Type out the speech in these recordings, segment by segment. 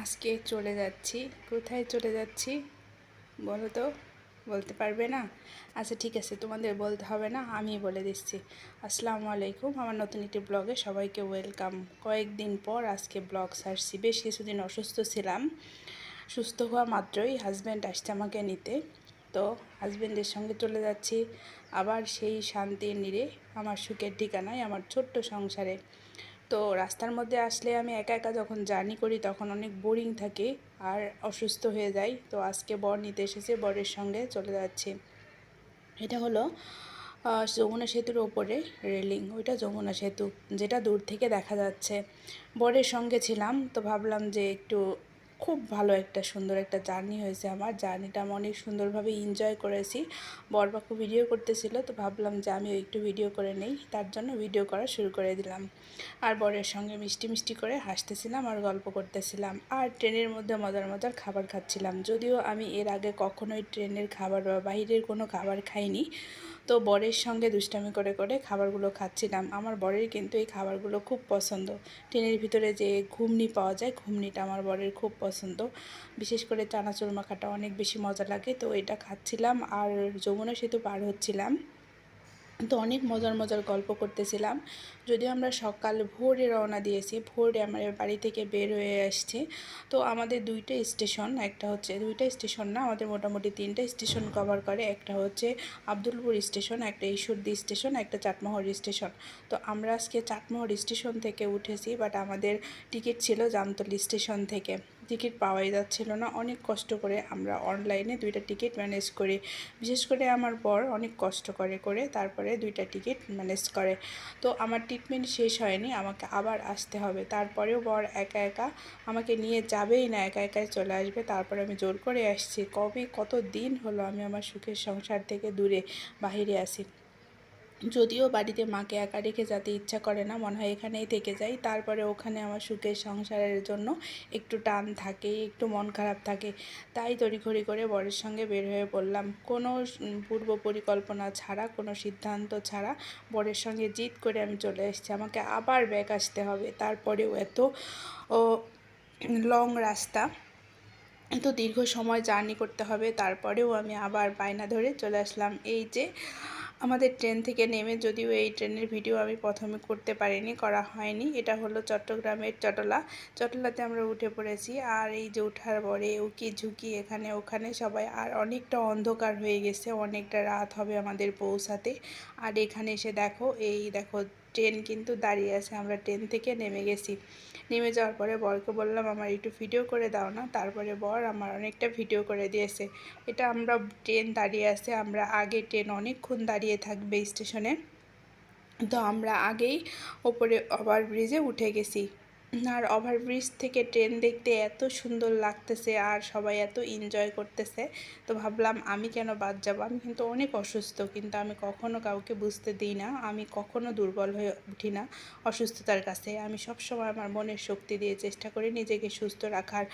আজকে চলে যাচ্ছি। কোথায় চলে যাচ্ছি? বলো তো, বলতে পারবে না? আচ্ছা ঠিক আছে, তোমাদের বলতে হবে না, আমি বলে দিচ্ছি। আসসালামু আলাইকুম, আমার নতুন একটি ব্লগে সবাইকে ওয়েলকাম। কয়েকদিন পর আজকে ব্লগ সারছি, বেশ কিছুদিন অসুস্থ ছিলাম। সুস্থ হওয়া মাত্রই হাজব্যান্ড আসছে আমাকে নিতে। তো হাজব্যান্ডের সঙ্গে চলে যাচ্ছি, আবার সেই শান্তির নিরে আমার সুখের ঠিকানায়, আমার ছোট্ট সংসারে। তো রাস্তার মধ্যে আসলে আমি একা একা যখন জার্নি করি তখন অনেক বোরিং থাকে আর অসুস্থ হয়ে যাই। তো আজকে বর নিতে এসেছে, বরের সঙ্গে চলে যাচ্ছে। এটা হলো যমুনা সেতুর ওপরে রেলিং। ওইটা যমুনা সেতু, যেটা দূর থেকে দেখা যাচ্ছে। বরের সঙ্গে ছিলাম, তো ভাবলাম যে একটু খুব ভালো একটা সুন্দর একটা জার্নি হয়েছে আমার। জার্নিটা আমি অনেক সুন্দরভাবে এনজয় করেছি। বরবাকু ভিডিও করতেছিল, তো ভাবলাম যে আমিও একটু ভিডিও করে নেই। তার জন্য ভিডিও করা শুরু করে দিলাম। আর বরের সঙ্গে মিষ্টি মিষ্টি করে হাসতেছিলাম আর গল্প করতেছিলাম। আর ট্রেনের মধ্যে মজার মজার খাবার খাচ্ছিলাম। যদিও আমি এর আগে কখনোই ট্রেনের খাবার বা বাইরের কোনো খাবার খাইনি। তো বরের সঙ্গে দুষ্টামি করে করে খাবারগুলো খাচ্ছিলাম। আমার বরের কিন্তু এই খাবারগুলো খুব পছন্দ। ট্রেনের ভিতরে যে ঘুমনি পাওয়া যায়, ঘুমনিটা আমার বরের খুব পছন্দ। বিশেষ করে চানাচুর মাখাটা অনেক বেশি মজা লাগে, তো এটা খাচ্ছিলাম। আর যমুনা সেতু পার হচ্ছিলাম। তো অনেক মজার মজার গল্প করতেছিলাম। যদি আমরা সকাল ভোরে রওনা দিয়েছি, ভোরে আমার বাড়ি থেকে বের হয়ে আসছি। তো আমাদের দুইটা স্টেশন, একটা হচ্ছে দুইটা স্টেশন না, আমাদের মোটামুটি তিনটা স্টেশন কভার করে। একটা হচ্ছে আব্দুলপুর স্টেশন, একটা ঈশ্বরদী স্টেশন, একটা চাটমোহর স্টেশন। তো আমরা আজকে চাটমোহর স্টেশন থেকে উঠেছি বাট আমাদের টিকিট ছিল জামতলি স্টেশন থেকে। টিকিট পাওয়াই যাচ্ছিল না। অনেক কষ্ট করে আমরা অনলাইনে দুইটা টিকিট ম্যানেজ করি। বিশেষ করে আমার বর অনেক কষ্ট করে করে তারপরে দুইটা টিকিট ম্যানেজ করে। তো আমার ট্রিটমেন্ট শেষ হয়নি, আমাকে আবার আসতে হবে। তারপরেও বর একা একা আমাকে নিয়ে যাবেই না, একা একাই চলে আসবে। তারপরে আমি জোর করে আসছি। কবে কত দিন হলো আমি আমার সুখের সংসার থেকে দূরে, বাহিরে আসি যদিও বাড়িতে মাকে একা রেখে যেতে ইচ্ছা করে না, মনে হয় এখানেই থেকে যাই। তারপরে ওখানে আমার সুখের সংসারের জন্য একটু টান থাকে, একটু মন খারাপ থাকে। তাই তড়িঘড়ি করে বরের সঙ্গে বের হয়ে পড়লাম। কোনো পূর্ব পরিকল্পনা ছাড়া, কোনো সিদ্ধান্ত ছাড়া বরের সঙ্গে জিদ করে আমি চলে এসেছি। আমাকে আবার ব্যাক আসতে হবে। তারপরেও এত লং রাস্তা, এত দীর্ঘ সময় জার্নি করতে হবে। তারপরেও আমি আবার বায়না ধরে চলে আসলাম। এই যে আমাদের ট্রেন থেকে নেমে যদিও এই ট্রেনের ভিডিও আমি প্রথমে করতে পারিনি, করা হয়নি। এটা হলো চট্টগ্রামের চটলা। চটলাতে আমরা উঠে পড়েছি আর এই যে উঠার পরে উকি ঝুঁকি এখানে ওখানে সবাই, আর অনেকটা অন্ধকার হয়ে গেছে। অনেকটা রাত হবে আমাদের পৌঁছাতে। আর এখানে এসে দেখো, এই দেখো ট্রেন কিন্তু দাঁড়িয়ে আছে, আমরা ট্রেন থেকে নেমে গেছি। নেমে যাওয়ার পরে বরকে বললাম, আমার একটু ভিডিও করে দাও না? তারপরে বর আমার অনেকটা ভিডিও করে দিয়েছে। এটা আমরা ট্রেন দাঁড়িয়ে আছে, আমরা আগে ট্রেন অনেকক্ষণ দাঁড়িয়ে থাকবে স্টেশনে। তো আমরা আগেই ওপরে ওভার ব্রিজে উঠে গেছি। আর ওভারব্রিজ থেকে ট্রেন দেখতে এত সুন্দর লাগতেছে আর সবাই এত এনজয় করতেছে। তো ভাবলাম আমি কেন বাদ যাব? আমি কিন্তু অনেক অসুস্থ, কিন্তু আমি কখনো কাউকে বুঝতে দিই না। আমি কখনো দুর্বল হয়ে উঠি না অসুস্থতার কাছে। আমি সবসময় আমার মনের শক্তি দিয়ে চেষ্টা করি নিজেকে সুস্থ রাখার।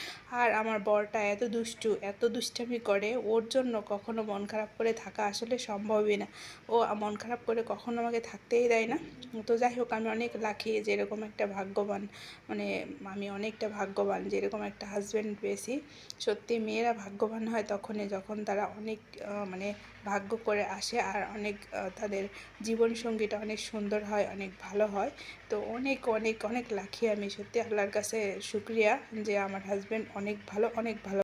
আর আমার বরটা এত দুষ্টু, এত দুষ্টামি করে, ওর জন্য কখনো মন খারাপ করে থাকা আসলে সম্ভবই না। ও মন খারাপ করে কখনো আমাকে থাকতেই দেয় না। তো যাই হোক, আমি অনেক লাখি যেরকম একটা ভাগ্যবান মানে আমি অনেকটা ভাগ্যবান যেরকম একটা হাজব্যান্ড পেয়েছি। সত্যি মেয়েরা ভাগ্যবান হয় তখনই যখন তারা অনেক মানে ভাগ্য করে আসে আর অনেক তাদের জীবনসঙ্গীটা অনেক সুন্দর হয়, অনেক ভালো হয়। তো অনেক অনেক অনেক লাখি আমি। সত্যি আল্লাহর কাছে শুক্রিয়া যে আমার হাজব্যান্ড অনেক ভালো অনেক ভালো